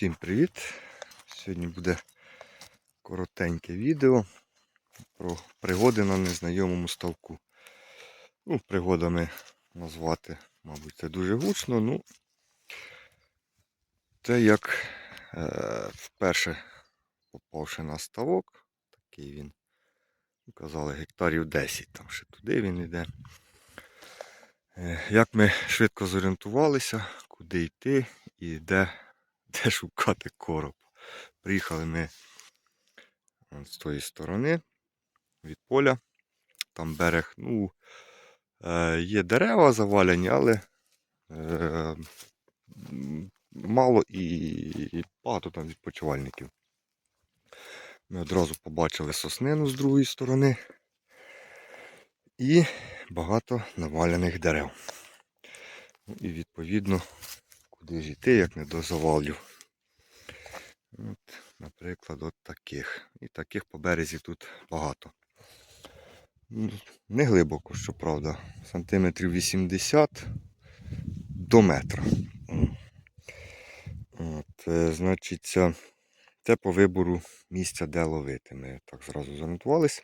Всім привіт! Сьогодні буде коротеньке відео про пригоди на незнайомому ставку. Ну, пригодами назвати, мабуть, це дуже гучно. Ну, це як е, вперше попавши на ставок, такий він, ну, казали, гектарів 10, там ще туди він йде. Е, як ми швидко зорієнтувалися, куди йти і де де шукати короб. Приїхали ми з тої сторони від поля. Там берег, ну, е, є дерева завалені, але е, мало і, і багато там відпочивальників. Ми одразу побачили соснину з другої сторони і багато навалених дерев. Ну, і відповідно, куди ж йти, як не до завалів. От, наприклад, от таких. І таких по березі тут багато. Не глибоко, щоправда, сантиметрів 80 до метра. От, е, значить, це по вибору місця, де ловити. Ми так зразу занотувались.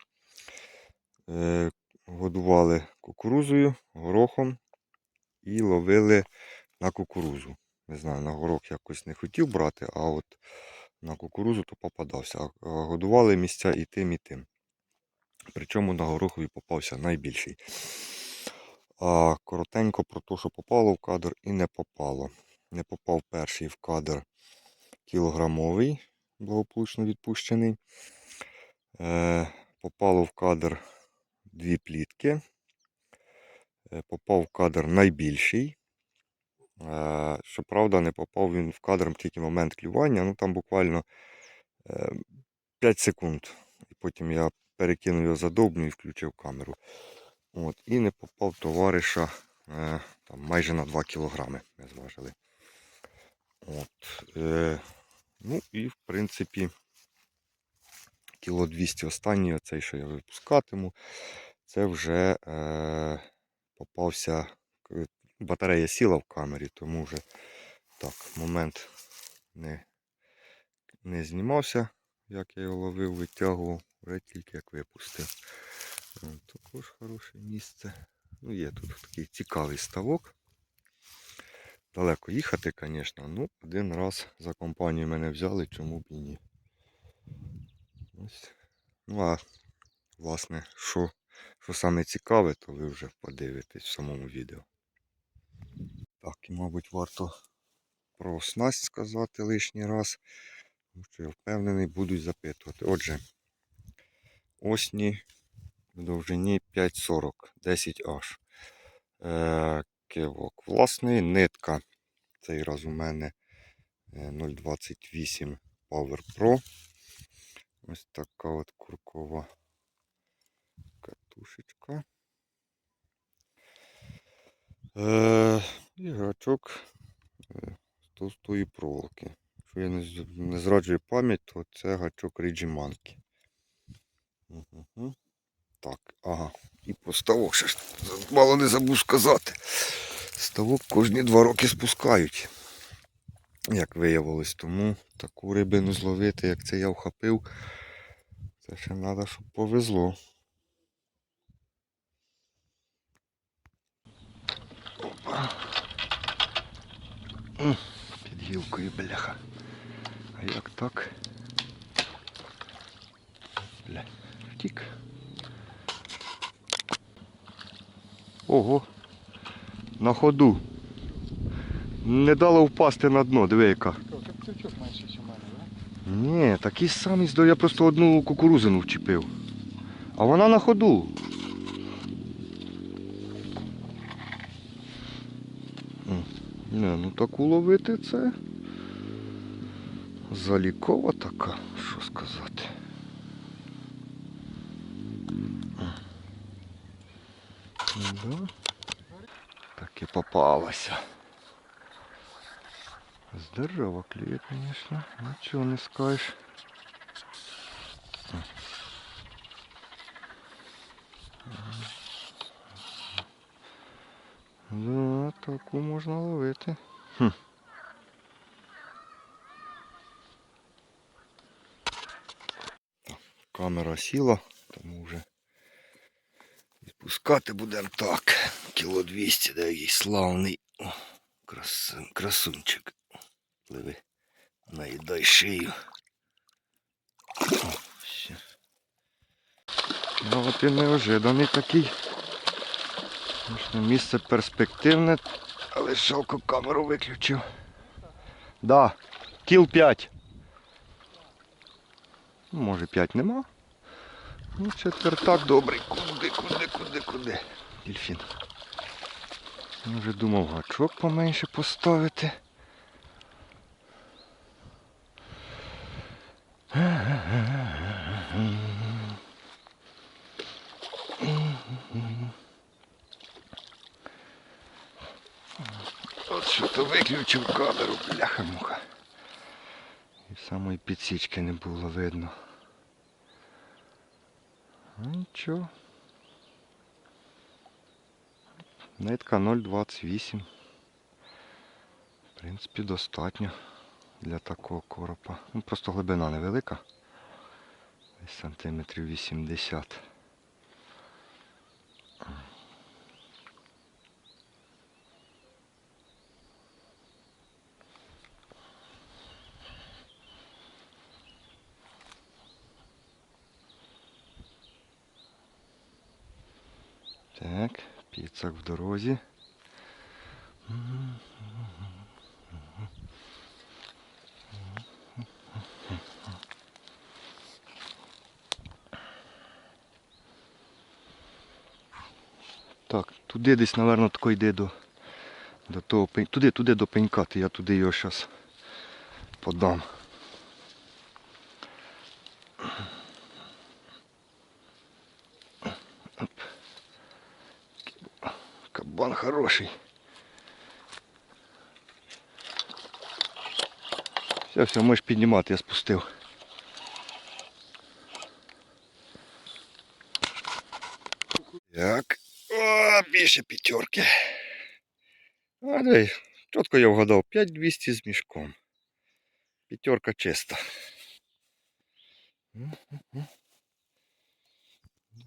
Е, годували кукурузою, горохом і ловили на кукурузу. Не знаю, на горох якось не хотів брати, а от на кукурузу то попадався. А годували місця і тим, і тим. Причому на горохові попався найбільший. А коротенько про те, що попало в кадр і не попало. Не попав перший в кадр кілограмовий, благополучно відпущений. Е, попало в кадр дві плітки. Е, попав в кадр найбільший. Е, Щоправда, не попав він в кадр тільки момент клювання, ну там буквально е, 5 секунд. І потім я перекинув його за довбню і включив камеру. От, І не попав товариша е, там, майже на 2 кілограми ми зважили. От, е, ну і в принципі кіло 200 останній, оцей, що я випускатиму, це вже е, попався. Батарея сіла в камері, тому вже так, момент не, не знімався, як я його ловив, витягував, вже тільки як випустив. Також хороше місце. Ну, є тут такий цікавий ставок. Далеко їхати, звісно, ну, один раз за компанію мене взяли, чому б і ні. Ось. Ну а власне, що, що саме цікаве, то ви вже подивитесь в самому відео. Так, і мабуть варто про снасть сказати лишній раз. Тому що я впевнений, будуть запитувати. Отже, осні в довжині 5,40, 10H. Е, кивок. Власний нитка. Цей раз у мене е, 0,28 Power Pro. Ось така от куркова катушечка. Е, і гачок е, з товстої проволоки. Якщо я не, зраджую пам'ять, то це гачок Риджіманки. Угу. Так, ага. І по ставок ще ж мало не забув сказати. Ставок кожні два роки спускають. Як виявилось, тому таку рибину зловити, як це я вхопив, це ще треба, щоб повезло. Опа. Під гілкою, бляха. А як так? Бля, втік. Ого. На ходу. Не дало впасти на дно, диви яка. Ні, такий самий здо, я просто одну кукурузину вчепив. А вона на ходу. М, Не, ну таку ловити це. Залікова така, що сказати. Да. Так і попалася. Здорово клює, конечно. Нічого не скажеш. Да, таку можна ловити. Камера сіла, тому вже відпускати будемо так. Кіло 200, де який славний О, красун, красунчик. Пливи, наїдай шию. О. Ну от і неожиданий такий. Місце перспективне, але жалко камеру виключив. Да, кіл 5. Ну, Може 5 нема. Ну, четвертак добрий. Куди, куди, куди, куди. Дельфін. Я вже думав гачок поменше поставити. Що то виключив камеру, бляха-муха. І самої підсічки не було видно. Нічого. Нитка 0,28. В принципі, достатньо для такого коропа. Ну, просто глибина невелика. Десь сантиметрів 80. Так, піцак в дорозі. Так, туди десь, напевно, тако йде до, до того пень. Туди, туди до пенька, то я туди його зараз подам. Кабан хороший. Все, все, можеш піднімати, я спустив. Так. О, більше п'ятерки. А, дай, чітко я вгадав. 5200 з мішком. П'ятерка чиста. М, м, м.